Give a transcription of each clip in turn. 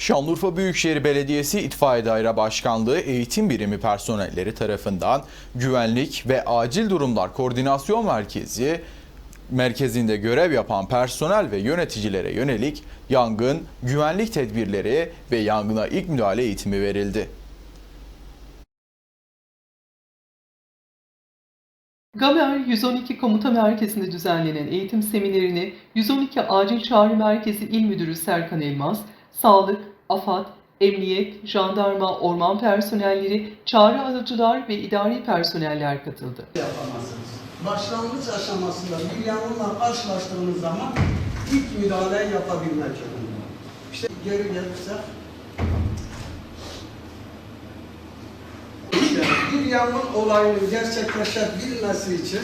Şanlıurfa Büyükşehir Belediyesi İtfaiye Daire Başkanlığı Eğitim Birimi personelleri tarafından Güvenlik ve Acil Durumlar Koordinasyon Merkezi merkezinde görev yapan personel ve yöneticilere yönelik yangın, güvenlik tedbirleri ve yangına ilk müdahale eğitimi verildi. Gamer 112 Komuta Merkezi'nde düzenlenen eğitim seminerini 112 Acil Çağrı Merkezi İl Müdürü Serkan Elmas, Sağlık, AFAD, Emniyet, Jandarma, Orman personelleri, çağrı alıcılar ve idari personeller katıldı. yapamazsınız. Başlangıç aşamasında bir yangınla karşılaştığınız zaman ilk müdahale yapabilmek zorunda. İşte geri gelirsek işte bir yangın olayının gerçekleşebilmesi için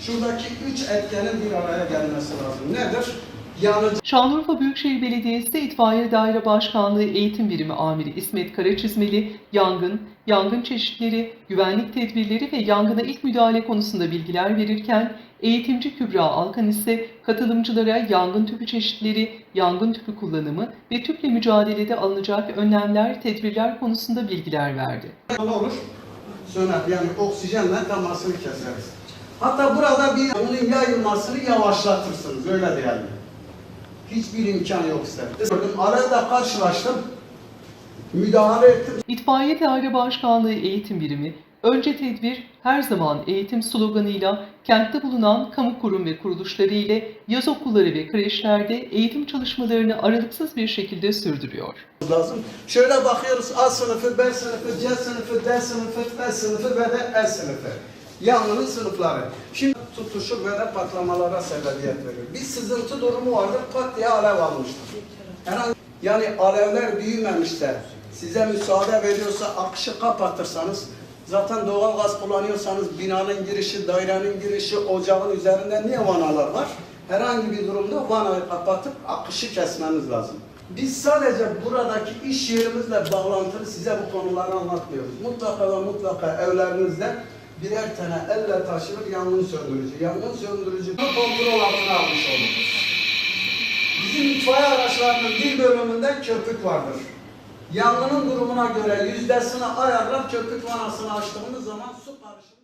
şuradaki üç etkenin bir araya gelmesi lazım. Nedir? Yanıcı Şanlıurfa Büyükşehir Belediyesi İtfaiye Daire Başkanlığı Eğitim Birimi Amiri İsmet Karaçizmeli, yangın, yangın çeşitleri, güvenlik tedbirleri ve yangına ilk müdahale konusunda bilgiler verirken, eğitimci Kübra Alkan ise katılımcılara yangın tüpü çeşitleri, yangın tüpü kullanımı ve tüple mücadelede alınacak önlemler, tedbirler konusunda bilgiler verdi. olur, söner. Yani oksijenle temasını keseriz. Hatta burada bir onun yayılmasını yavaşlatırsınız. Öyle diyelim. Hiçbir imkan yok. Gördüm, arada karşılaştım. Müdahale ettim. İtfaiye Daire Başkanlığı Eğitim Birimi, önce tedbir, her zaman eğitim sloganıyla kentte bulunan kamu kurum ve kuruluşları ile yaz okulları ve kreşlerde eğitim çalışmalarını aralıksız bir şekilde sürdürüyor. lazım. Şöyle bakıyoruz A sınıfı, B sınıfı, C sınıfı, D sınıfı, F sınıfı ve de E sınıfı. Yangının sınıfları. Şimdi tutuşur ve de patlamalara sebebiyet veriyor. Bir sızıntı durumu vardır, pat diye alev almıştır. Herhangi, yani alevler büyümemişse, size müsaade veriyorsa akışı kapatırsanız, zaten doğal gaz kullanıyorsanız binanın girişi, dairenin girişi, ocağın üzerinde niye vanalar var? Herhangi bir durumda vanayı kapatıp akışı kesmeniz lazım. Biz sadece buradaki iş yerimizle bağlantılı size bu konuları anlatmıyoruz. Mutlaka ve mutlaka evlerinizde birer tane elle taşınır yangın söndürücü. Yangın söndürücü kontrol altına almış oluruz. Bizim itfaiye araçlarının bir bölümünde köpük vardır. Yangının durumuna göre yüzdesini ayarlar, köpük vanasını açtığımız zaman su karışımı